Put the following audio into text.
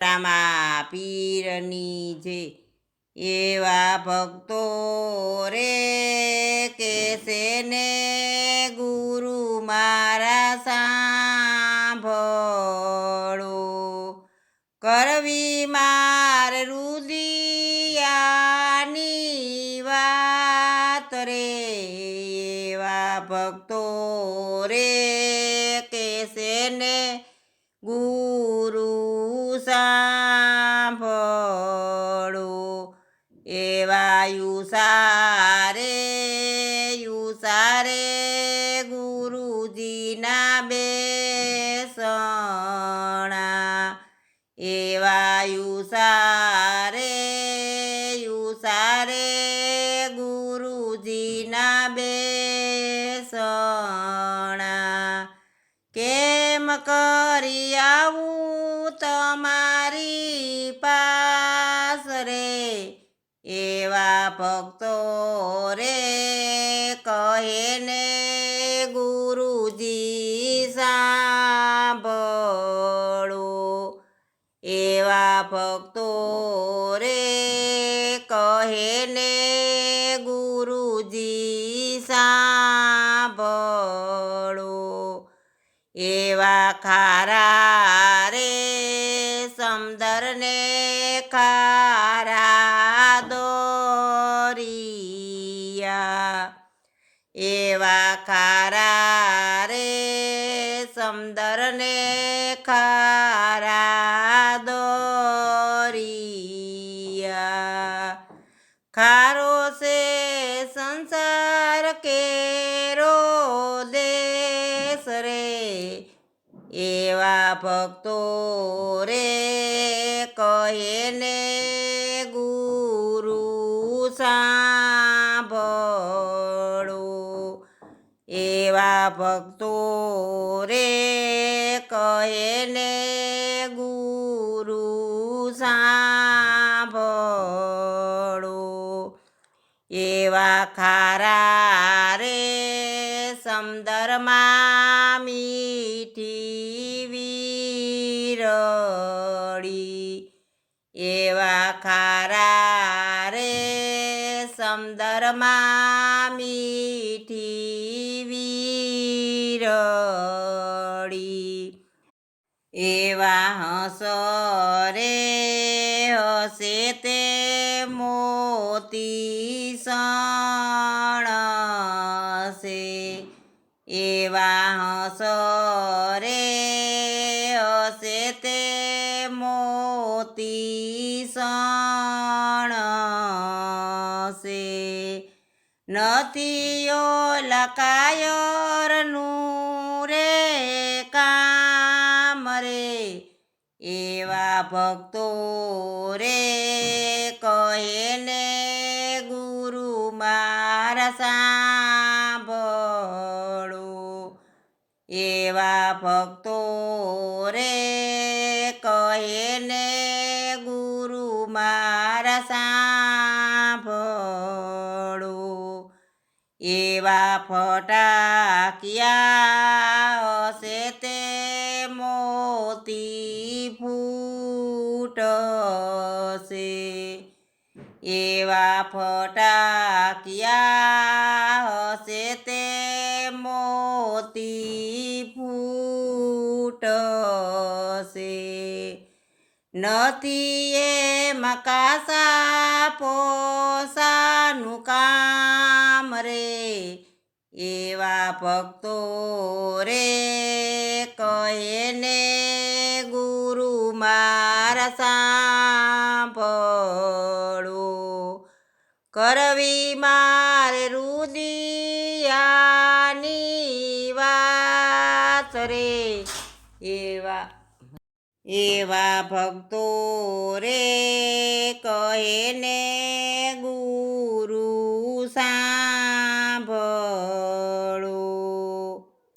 રામા પીરની જે એવા ભક્તો રે કેસે ને ગુરુ મારા સાંભળો? કરવી માર રુદિયાની વાત રે એવા ભક્તો રે કેસે ને ગુરુ કરી આવું તમારી પાસ રે એવા ભક્તો રે કહે ને ગુરુજી સાંભળો. એવા ભક્તો રે કહે ને ખારા રે સમદરને ખારા દોરિયા. એવા ખારા રે સમદરને ખારા દોરિયા. ખારો ભક્તો રે કહે ને ગુરુ સાંભળો. એવા ભક્તો રે કહે ને ગુરુ સાંભળો. એવા ખારા રે સમદરમાં મીઠી વીરડી એવા ખારા રે સમદરમાં મીઠી વીરડી. એવા હસ રે હસે તે મોતી સણસે એવા હસો નથી લકાયરનું રે કામ રે. એવા ભક્તો રે કહે ને ગુરુ મારા સાંભળો. એવા ભક્તો રે કહે ને ગુરુ મારા સાંભળો. એવા ફટાકિયા હશે તે મોતી ફૂટશે. એવા ફટાકિયા હશે તે મોતી ફૂટશે. નથી એ મકાસા પોસાનું કામ રે એવા ભક્તો રે કહે ને ગુરુ મારા સાંભળો. કરવી મારે રુદિયાની વાત રે એવા એવા ભક્તો રે કહે ને